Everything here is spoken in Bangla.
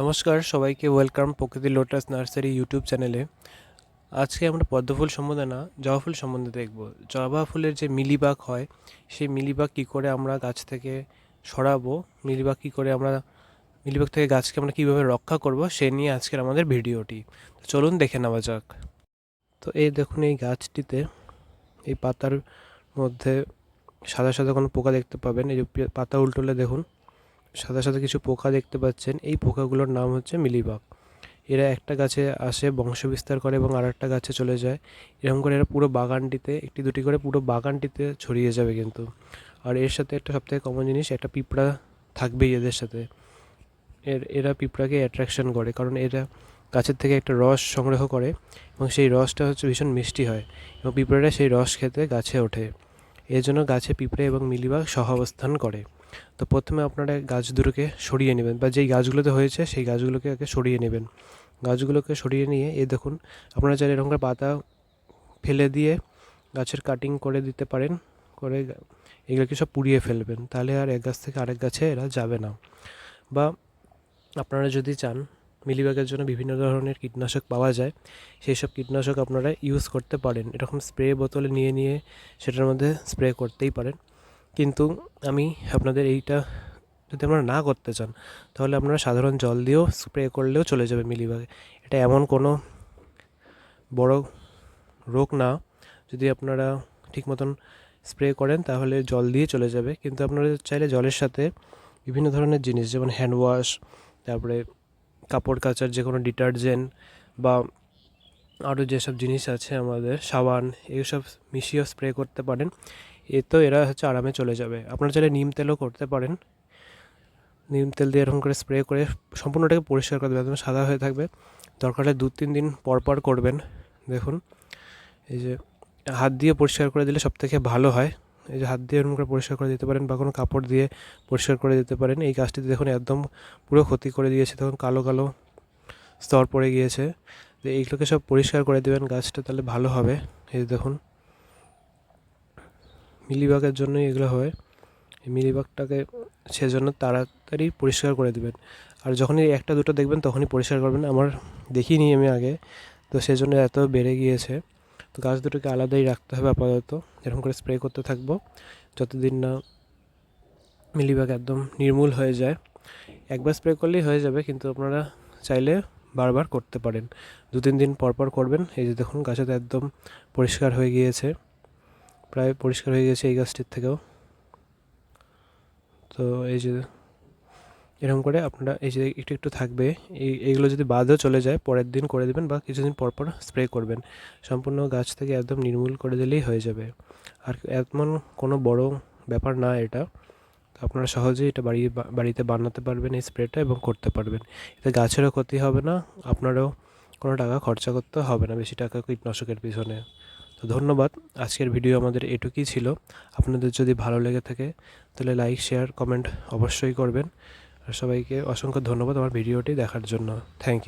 নমস্কার, সবাইকে ওয়েলকাম প্রকৃতি লোটাস নার্সারি ইউটিউব চ্যানেলে। আজকে আমরা পদ্মফুল সম্বন্ধে না, জবা ফুল সম্বন্ধে দেখব। জবা ফুলের যে মিলিবাগ হয়, সেই মিলিবাগ কী করে আমরা গাছ থেকে সরাবো, মিলিবাগ কী করে আমরা, মিলিবাগ থেকে গাছকে আমরা কীভাবে রক্ষা করব, সে নিয়ে আজকের আমাদের ভিডিওটি। তো চলুন দেখে নেওয়া যাক। তো এই দেখুন এই গাছটিতে, এই পাতার মধ্যে সাদা সাদা কোনো পোকা দেখতে পাবেন। এই যে পাতা উল্টোলে দেখুন সাদা সাদা কিছু পোকা দেখতে পাচ্ছেন। এই পোকাগুলোর নাম হচ্ছে মিলিবাগ। এরা একটা গাছে আসে বংশ বিস্তার করে এবং আর একটা গাছে চলে যায়। এরকম করে এরা পুরো বাগানটিতে, একটি দুটি করে পুরো বাগানটিতে ছড়িয়ে যাবে কিন্তু। আর এর সাথে একটা সবথেকে কমন জিনিস, একটা পিঁপড়া থাকবেই এদের সাথে। এর, এরা পিঁপড়াকে অ্যাট্রাকশন করে কারণ এরা গাছের থেকে একটা রস সংগ্রহ করে এবং সেই রসটা হচ্ছে ভীষণ মিষ্টি হয় এবং পিঁপড়াটা সেই রস খেতে গাছে ওঠে। এর জন্য গাছে পিঁপড়ে এবং মিলিবাগ সহাবস্থান করে। তো প্রথমে আপনারা গাছ দুটোকে সরিয়ে নেবেন বা যেই গাছগুলোতে হয়েছে সেই গাছগুলোকে আগে সরিয়ে নেবেন। গাছগুলোকে সরিয়ে নিয়ে এই দেখুন, আপনারা চাইলে এরকম করে পাতা ফেলে দিয়ে গাছের কাটিং করে দিতে পারেন, করে এগুলোকে সব পুড়িয়ে ফেলবেন। তাহলে আর এক গাছ থেকে আরেক গাছে এরা যাবে না। বা আপনারা যদি চান মিলিবাগের জন্য বিভিন্ন ধরনের কীটনাশক পাওয়া যায়, সেই সব কীটনাশক আপনারা ইউজ করতে পারেন। এরকম স্প্রে বোতলে নিয়ে নিয়ে সেটার মধ্যে স্প্রে করতেই পারেন। কিন্তু আমি আপনাদের এইটা যদি আপনারা না করতে চান, তাহলে আপনারা সাধারণ জল দিয়েও স্প্রে করলেও চলে যাবে মিলিবাগে এটা এমন কোনো বড় রোগ না, যদি আপনারা ঠিক মতন স্প্রে করেন তাহলে জল দিয়ে চলে যাবে। কিন্তু আপনারা চাইলে জলের সাথে বিভিন্ন ধরনের জিনিস, যেমন হ্যান্ড ওয়াশ তারপরে কাপড় কাচার যে কোনো ডিটারজেন্ট বা আরও যেসব জিনিস আছে আমাদের, সাবান, এইসব মিশিয়েও স্প্রে করতে পারেন। তো এরা হচ্ছে আরামে চলে যাবে। আপনারা চাইলে নিম তেলও করতে পারেন। নিম তেল দিয়ে এরকম করে স্প্রে করে সম্পূর্ণটাকে পরিষ্কার করে দেবে একদম সাদা হয়ে থাকবে। দরকার হলে দু তিন দিন পর পর করবেন। দেখুন, এই যে হাত দিয়ে পরিষ্কার করে দিলে সব থেকে ভালো হয়। এই যে হাত দিয়ে এরকম করে পরিষ্কার করে দিতে পারেন বা কোনো কাপড় দিয়ে পরিষ্কার করে দিতে পারেন। এই গাছটিতে দেখুন একদম পুরো ক্ষতি করে দিয়েছে। তখন কালো কালো স্তর পড়ে গিয়েছে। তো এইগুলোকে সব পরিষ্কার করে দেবেন, গাছটা তাহলে ভালো হবে। এই দেখুন, মিলিবাগের জন্যই এগুলো হয়। এই মিলিবাগটাকে সেজন্য তাড়াতাড়ি পরিষ্কার করে দেবেন। আর যখনই একটা, দুটো দেখবেন তখনই পরিষ্কার করবেন। আমার দেখিনি আমি আগে, তো সেজন্য এত বেড়ে গিয়েছে। তো গাছ দুটোকে আলাদাই রাখতে হবে আপাতত। এরকম করে স্প্রে করতে থাকব, যতদিন না মিলিবাগ একদম নির্মূল হয়ে যায়। একবার স্প্রে করলেই হয়ে যাবে, কিন্তু আপনারা চাইলে বারবার করতে পারেন। দু তিন দিন পর পর করবেন। এই যে দেখুন গাছেতে একদম পরিষ্কার হয়ে গিয়েছে। প্রায় পরিষ্কার হয়ে গেছে এই গাছটির থেকেও। তো এই যে এরকম করে আপনারা এই যে একটু একটু থাকবে। এই, এইগুলো যদি বাদও চলে যায়, পরের দিন করে দেবেন বা কিছুদিন পর পর স্প্রে করবেন। সম্পূর্ণ গাছ থেকে একদম নির্মূল করে দিলেই হয়ে যাবে। আর এমন কোনো বড় ব্যাপার না এটা। আপনারা সহজেই এটা বাড়ি বাড়িতে বানাতে পারবেন এই স্প্রেটা এবং করতে পারবেন। এতে গাছেরও ক্ষতি হবে না, আপনারও কোনো টাকা খরচা করতে হবে না বেশি টাকা কীটনাশকের পিছনে। তো ধন্যবাদ, আজকের ভিডিও আমাদের এটুকুই ছিল। আপনাদের যদি ভালো লেগে থাকে, তাহলে লাইক, শেয়ার, কমেন্ট অবশ্যই করবেন। আর সবাইকে অসংখ্য ধন্যবাদ আমার ভিডিওটি দেখার জন্য। Thank you.